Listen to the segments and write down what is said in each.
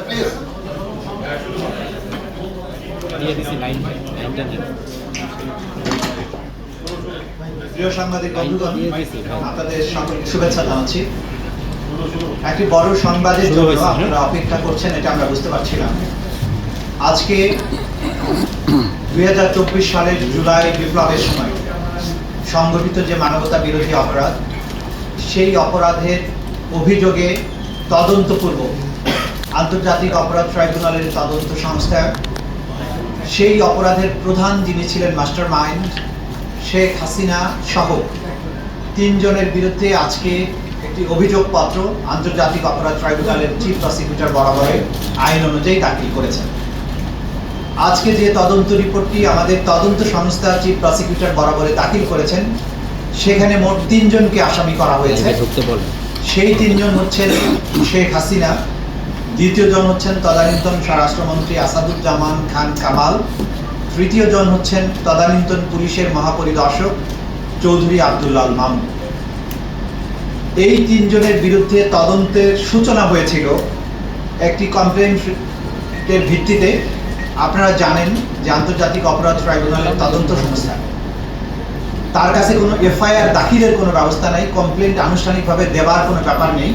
Please দিয়ে দিছি line লাইনটা দিন প্রিয় সাংবাদিক বন্ধুগণ আপনাদের সকলকে শুভেচ্ছা জানাচ্ছি। একটি বড় সংবাদের জন্য হ্যাঁ? আপনারা অপেক্ষা করছেন এটা আমরা বুঝতে পারছিলাম আজকে দুই হাজার চব্বিশ সালের জুলাই বিপ্লবের সময় সংগঠিত যে মানবতা বিরোধী অপরাধ সেই অপরাধের অভিযোগে তদন্তপূর্বক আন্তর্জাতিক অপরাধ ট্রাইব্যুনালের তদন্ত সংস্থা। সেই অপরাধের প্রধান যিনি ছিলেন মাস্টার মাইন্ড শেখ হাসিনা সহ তিনজনের বিরুদ্ধে আজকে একটি অভিযোগপত্র আন্তর্জাতিক অপরাধ ট্রাইব্যুনালের চিফ প্রসিকিউটর বরাবরে আইন অনুযায়ী দাখিল করেছেন। আজকে যে তদন্ত রিপোর্টটি আমাদের তদন্ত সংস্থা চিফ প্রসিকিউটর বরাবরে দাখিল করেছেন সেখানে মোট তিনজনকে আসামি করা হয়েছে। সেই তিনজন হচ্ছেন শেখ হাসিনা দ্বিতীয় জন হচ্ছেন তদানীন্তন স্বরাষ্ট্রমন্ত্রী আসাদুজ্জামান খান কামাল। তৃতীয় জন হচ্ছেন তদানীন্তন পুলিশের মহাপরিদর্শক চৌধুরী আবদুল্লাল মামুন। এই তিনজনের বিরুদ্ধে তদন্তের সূচনা হয়েছিল। একটি কমপ্লেন্টের ভিত্তিতে আপনারা জানেন যে আন্তর্জাতিক অপরাধ ট্রাইব্যুনালের তদন্ত সংস্থা। তার কাছে কোনো এফআইআর দাখিলের কোনো ব্যবস্থা নেই কমপ্লেন্ট আনুষ্ঠানিকভাবে দেওয়ার কোনো ব্যাপার নেই।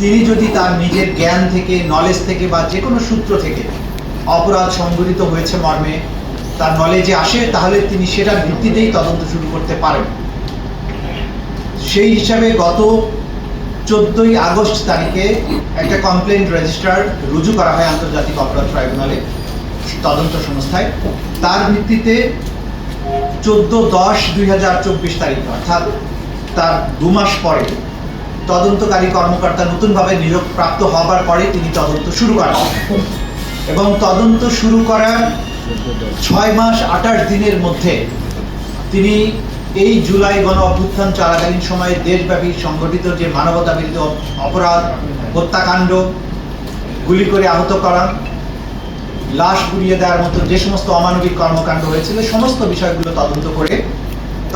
তিনি যদি তার নিজের জ্ঞান থেকে নলেজ থেকে বা যে কোনো সূত্র থেকে অপরাধ সংঘটিত হয়েছে মর্মে, তার নলেজে আসে, তাহলে তিনি সেটার ভিত্তিতেই তদন্ত শুরু করতে পারেন। সেই হিসাবে গত চোদ্দই আগস্ট তারিখে একটা কমপ্লেন রেজিস্টার রুজু করা হয় আন্তর্জাতিক অপরাধ ট্রাইব্যুনালে তদন্ত সংস্থায়। তার ভিত্তিতে চোদ্দ দশ দুই তারিখ, অর্থাৎ তার দু মাস পরে তদন্তকারী কর্মকর্তা নতুনভাবে নিয়োগ প্রাপ্ত হবার পরে তিনি তদন্ত শুরু করেন। এবং তদন্ত শুরু করার ছয় মাস আঠাশ দিনের মধ্যে তিনি এই জুলাই গণ অভ্যুত্থান চলাকালীন সময়ে দেশব্যাপী সংগঠিত যে মানবতা অপরাধ, হত্যাকাণ্ড গুলি করে আহত করা, লাশ পুড়িয়ে দেওয়ার মতো যে সমস্ত অমানবিক কর্মকাণ্ড হয়েছিল, সমস্ত বিষয়গুলো তদন্ত করে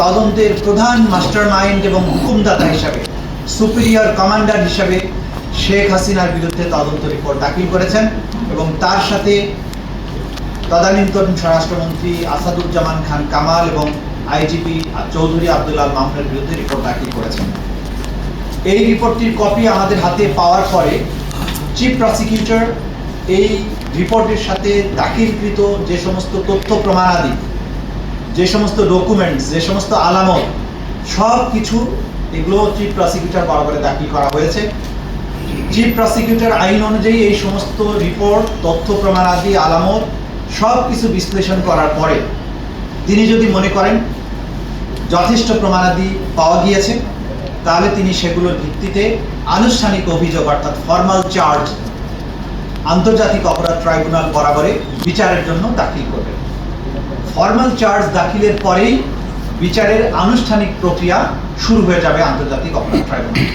তদন্তের প্রধান মাস্টার মাইন্ড এবং হুকুমদাতা হিসাবে সুপিরিয়র কমান্ডার হিসাবে শেখ হাসিনার বিরুদ্ধে তদন্ত রিপোর্ট দাখিল করেছেন এবং তার সাথে তদানীন্তন স্বরাষ্ট্রমন্ত্রী আসাদুজ্জামান খান কামাল এবং আইজিপি চৌধুরী আবদুল্লাহ মামুনের বিরুদ্ধে রিপোর্ট দাখিল করেছেন। এই রিপোর্টটির কপি আমাদের হাতে পাওয়ার পরে চিফ প্রসিকিউটর এই রিপোর্টের সাথে দাখিলকৃত যে সমস্ত তথ্য প্রমাণাদি, যে সমস্ত ডকুমেন্টস যে সমস্ত আলামত সব কিছু এগুলো চিফ প্রসিকিউটর বরাবরে দাখিল করা হয়েছে। চিফ প্রসিকিউটর আইন অনুযায়ী এই সমস্ত রিপোর্ট তথ্য, প্রমাণাদি, আলামত সব কিছু বিশ্লেষণ করার পরে তিনি যদি মনে করেন যথেষ্ট প্রমাণাদি পাওয়া গিয়েছে, তাহলে তিনি সেগুলোর ভিত্তিতে আনুষ্ঠানিক অভিযোগ, অর্থাৎ ফর্মাল চার্জ আন্তর্জাতিক অপরাধ ট্রাইব্যুনাল বরাবরে বিচারের জন্য দাখিল করবেন। ফর্মাল চার্জ দাখিলের পরেই বিচারের আনুষ্ঠানিক প্রক্রিয়া শুরু হয়ে যাবে আন্তর্জাতিক অপরাধ ট্রাইব্যুনাল।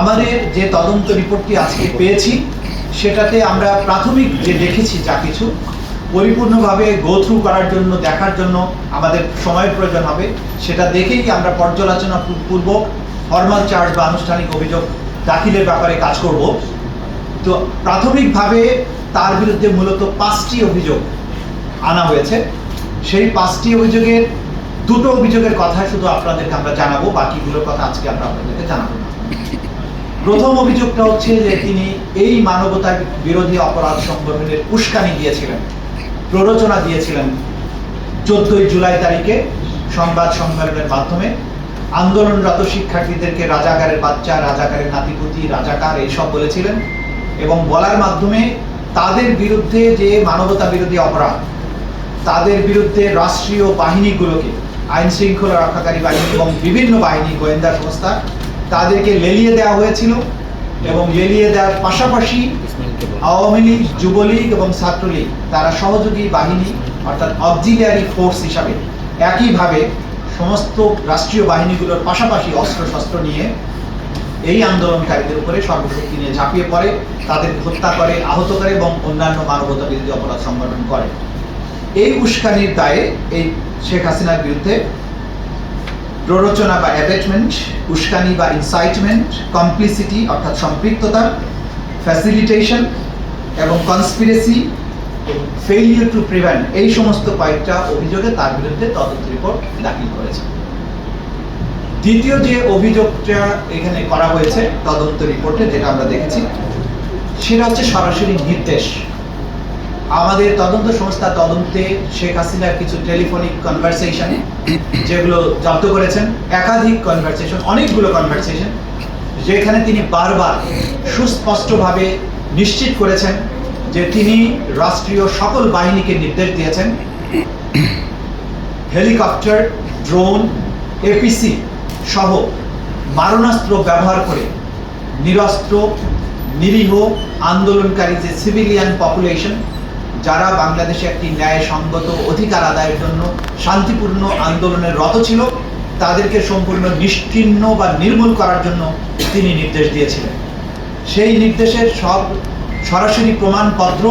আমাদের যে তদন্ত রিপোর্টটি আজকে পেয়েছি, সেটাতে আমরা প্রাথমিক যে দেখেছি যা কিছু, পরিপূর্ণভাবে গো থ্রু করার জন্য, দেখার জন্য আমাদের সময় প্রয়োজন হবে, সেটা দেখেই আমরা পর্যালোচনা পূর্বক ফর্মাল চার্জ বা আনুষ্ঠানিক অভিযোগ দাখিলের ব্যাপারে কাজ করব। তো প্রাথমিকভাবে তার বিরুদ্ধে মূলত পাঁচটি অভিযোগ আনা হয়েছে। সেই পাঁচটি অভিযোগের দুটো অভিযোগের কথা শুধু আপনাদেরকে আমরা জানাব, বাকিগুলোর কথা আজকে আমরা আপনাদেরকে জানাব প্রথম অভিযোগটা হচ্ছে যে তিনি এই মানবতা বিরোধী অপরাধ সংগঠনের উস্কানি দিয়েছিলেন, প্ররোচনা দিয়েছিলেন চোদ্দই জুলাই তারিখে সংবাদ সম্মেলনের মাধ্যমে। আন্দোলনরত শিক্ষার্থীদেরকে রাজাকারের বাচ্চা, রাজাকারের নাতিপুতি, রাজাকার এইসব বলেছিলেন এবং বলার মাধ্যমে তাদের বিরুদ্ধে যে মানবতা বিরোধী অপরাধ, তাদের বিরুদ্ধে রাষ্ট্রীয় বাহিনীগুলোকে আইন শৃঙ্খলা রক্ষাকারী বাহিনী এবং বিভিন্ন বাহিনী গোয়েন্দা সংস্থা তাদেরকে লেলিয়ে দেওয়া হয়েছিল এবং লেলিয়ে দেওয়ার পাশাপাশি আওয়ামী লীগ, যুবলীগ এবং ছাত্রলীগ, তারা সহযোগী বাহিনী অর্থাৎ অক্সিলিয়ারি ফোর্স হিসাবে একইভাবে সমস্ত রাষ্ট্রীয় বাহিনীগুলোর পাশাপাশি অস্ত্র শস্ত্র নিয়ে এই আন্দোলনকারীদের উপরে সর্বশক্তি নিয়ে ঝাঁপিয়ে পড়ে, তাদের হত্যা করে, আহত করে এবং অন্যান্য মানবতা বিরোধী অপরাধ সংগঠন করে। উস্কানির দায়ে এই শেখ হাসিনার বিরুদ্ধে প্ররোচনা বা অ্যাটাচমেন্ট উস্কানি বা ইনসাইটমেন্ট কমপ্লিসিটি অর্থাৎ সম্পৃক্ততা ফ্যাসিলিটেশন এবং কনস্পিরেসি ফেইলিয়ার টু প্রিভেন্ট এই সমস্ত কয়েকটা অভিযোগে তার বিরুদ্ধে তদন্ত রিপোর্ট দাখিল করেছে। দ্বিতীয় যে অভিযোগটা এখানে করা হয়েছে, তদন্ত রিপোর্টে যেটা আমরা দেখেছি, সেটা হচ্ছে সরাসরি নির্দেশ আমাদের তদন্ত সংস্থা তদন্তে শেখ হাসিনার কিছু টেলিফোনিক কনভারসেশন যেগুলো জব্দ করেছেন, একাধিক কনভারসেশন অনেকগুলো কনভারসেশন যেখানে তিনি বারবার সুস্পষ্টভাবে নিশ্চিত করেছেন যে তিনি রাষ্ট্রীয় সকল বাহিনীকে নির্দেশ দিয়েছেন। হেলিকপ্টার, ড্রোন এপিসি সহ মারণাস্ত্র ব্যবহার করে নিরস্ত্র, নিরীহ, আন্দোলনকারী যে সিভিলিয়ান পপুলেশন যারা বাংলাদেশে একটি ন্যায়সঙ্গত অধিকার আদায়ের জন্য শান্তিপূর্ণ আন্দোলনের রত ছিল, তাদেরকে সম্পূর্ণ নিশ্চিহ্ন বা নির্মূল করার জন্য তিনি নির্দেশ দিয়েছিলেন। সেই নির্দেশের সব সরাসরি প্রমাণপত্র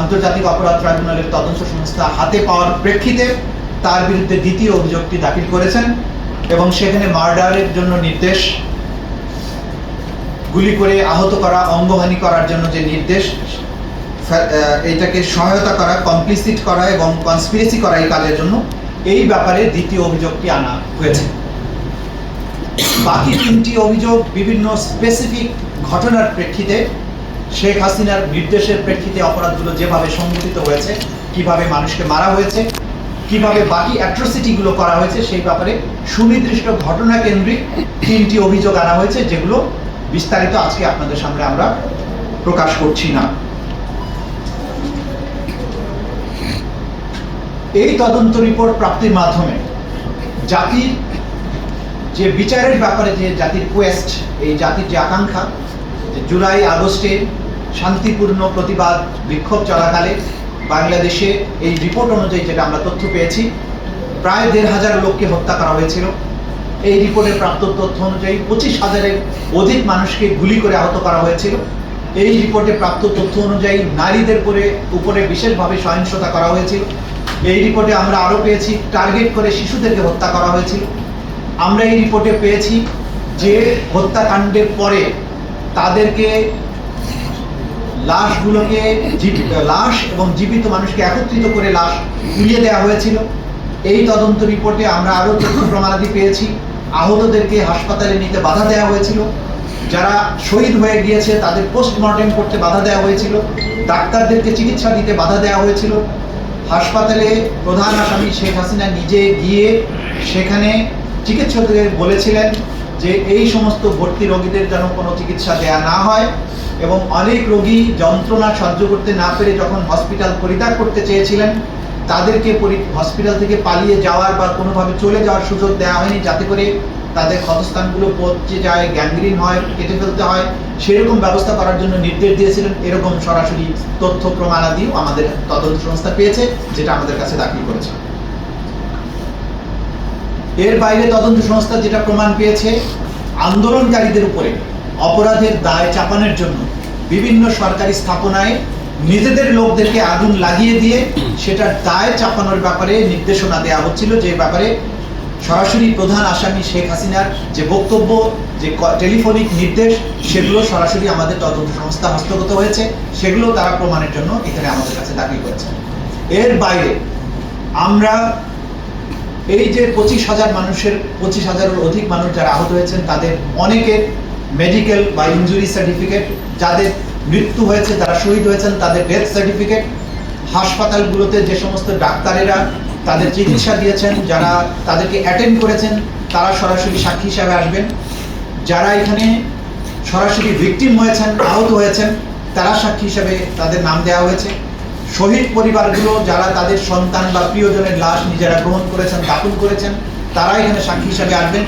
আন্তর্জাতিক অপরাধ ট্রাইব্যুনালের তদন্ত সংস্থা হাতে পাওয়ার প্রেক্ষিতে তার বিরুদ্ধে দ্বিতীয় অভিযোগটি দাখিল করেছেন এবং সেখানে মার্ডারের জন্য নির্দেশ, গুলি করে আহত করা, অঙ্গহানি করার জন্য যে নির্দেশ এইটাকে সহায়তা করা কমপ্লিসিট করা এবং কনস্পিরেসি করা এই কাজের জন্য এই ব্যাপারে দ্বিতীয় অভিযোগটি আনা হয়েছে। বাকি তিনটি অভিযোগ বিভিন্ন স্পেসিফিক ঘটনার প্রেক্ষিতে শেখ হাসিনার নির্দেশের প্রেক্ষিতে অপরাধগুলো যেভাবে সংঘটিত হয়েছে, কীভাবে মানুষকে মারা হয়েছে, কীভাবে বাকি অ্যাট্রোসিটিগুলো করা হয়েছে, সেই ব্যাপারে সুনির্দিষ্ট ঘটনা কেন্দ্রিক তিনটি অভিযোগ আনা হয়েছে, যেগুলো বিস্তারিত আজকে আপনাদের সামনে আমরা প্রকাশ করছি না। এই তদন্ত রিপোর্ট প্রাপ্তির মাধ্যমে জাতির যে বিচারের ব্যাপারে যে জাতির কোয়েস্ট এই জাতির যে আকাঙ্ক্ষা, যে জুলাই, আগস্টে শান্তিপূর্ণ প্রতিবাদ বিক্ষোভ চলাকালে বাংলাদেশে এই রিপোর্ট অনুযায়ী যেটা আমরা তথ্য পেয়েছি, প্রায় দেড় হাজার লোককে হত্যা করা হয়েছিল। এই রিপোর্টে প্রাপ্ত তথ্য অনুযায়ী পঁচিশ হাজারের অধিক মানুষকে গুলি করে আহত করা হয়েছিল। এই রিপোর্টে প্রাপ্ত তথ্য অনুযায়ী নারীদের উপরে উপরে বিশেষভাবে সহিংসতা করা হয়েছিল। এই রিপোর্টে আমরা আরও পেয়েছি, টার্গেট করে শিশুদেরকে হত্যা করা হয়েছিল। আমরা এই রিপোর্টে পেয়েছি যে হত্যাকাণ্ডের পরে তাদেরকে লাশগুলোকে লাশ এবং জীবিত মানুষকে একত্রিত করে লাশ উড়িয়ে দেওয়া হয়েছিল। এই তদন্ত রিপোর্টে আমরা আরও তথ্য প্রমাণাদি পেয়েছি। আহতদেরকে হাসপাতালে নিতে বাধা দেওয়া হয়েছিল। যারা শহীদ হয়ে গিয়েছে তাদের পোস্টমর্টেম করতে বাধা দেওয়া হয়েছিল। ডাক্তারদেরকে চিকিৎসা দিতে বাধা দেওয়া হয়েছিল। হাসপাতালে প্রধান আসামি শেখ হাসিনা নিজে গিয়ে সেখানে চিকিৎসকদের বলেছিলেন যে এই সমস্ত ভর্তি রোগীদের যেন কোনো চিকিৎসা দেয়া না হয় এবং অনেক রোগী যন্ত্রণা সহ্য করতে না পেরে যখন হসপিটাল পরিত্যাগ করতে চেয়েছিলেন, তাদেরকে হসপিটাল থেকে পালিয়ে যাওয়ার বা কোনোভাবে চলে যাওয়ার সুযোগ দেওয়া হয়নি, যাতে করে তাদের ক্ষতস্থানগুলো পচে যায় গ্যাংগ্রিন হয়, কেটে ফেলতে হয়, সেরকম ব্যবস্থা করার জন্য নির্দেশ দিয়েছিলেন। এরকম সরাসরি তথ্য প্রমাণাদিও আমাদের তদন্ত সংস্থা পেয়েছে, যেটা আমাদের কাছে দাখিল করেছে। এর বাইরে তদন্ত সংস্থা যেটা প্রমাণ পেয়েছে, আন্দোলনকারীদের উপরে অপরাধের দায় চাপানোর জন্য বিভিন্ন সরকারি স্থাপনায় নিজেদের লোকদেরকে আগুন লাগিয়ে দিয়ে সেটার দায় চাপানোর ব্যাপারে নির্দেশনা দেওয়া হচ্ছিল, যে ব্যাপারে সরাসরি প্রধান আসামি শেখ হাসিনার যে বক্তব্য, যে টেলিফোনিক নির্দেশ, সেগুলো সরাসরি আমাদের তদন্ত সংস্থা হস্তগত হয়েছে। সেগুলো তারা প্রমাণের জন্য এখানে আমাদের কাছে দাখিল করেছে। এর বাইরে আমরা এই যে পঁচিশ হাজার মানুষের, পঁচিশ হাজারের অধিক মানুষ যারা আহত হয়েছেন, তাদের অনেকের মেডিকেল বা ইনজুরি সার্টিফিকেট যাদের মৃত্যু হয়েছে, যারা শহীদ হয়েছেন, তাদের ডেথ সার্টিফিকেট হাসপাতালগুলোতে যে সমস্ত ডাক্তারেরা তাদের চিকিৎসা দিয়েছেন, যারা তাদেরকে অ্যাটেন্ড করেছেন, তারা সরাসরি সাক্ষী হিসাবে আসবেন। যারা এখানে সরাসরি ভিকটিম হয়েছেন, আহত হয়েছেন, তারা সাক্ষী হিসাবে তাদের নাম দেওয়া হয়েছে। শহীদ পরিবারগুলো, যারা তাদের সন্তান বা প্রিয়জনের লাশ নিজেরা গ্রহণ করেছেন দাপন করেছেন, তারা এখানে সাক্ষী হিসাবে আসবেন।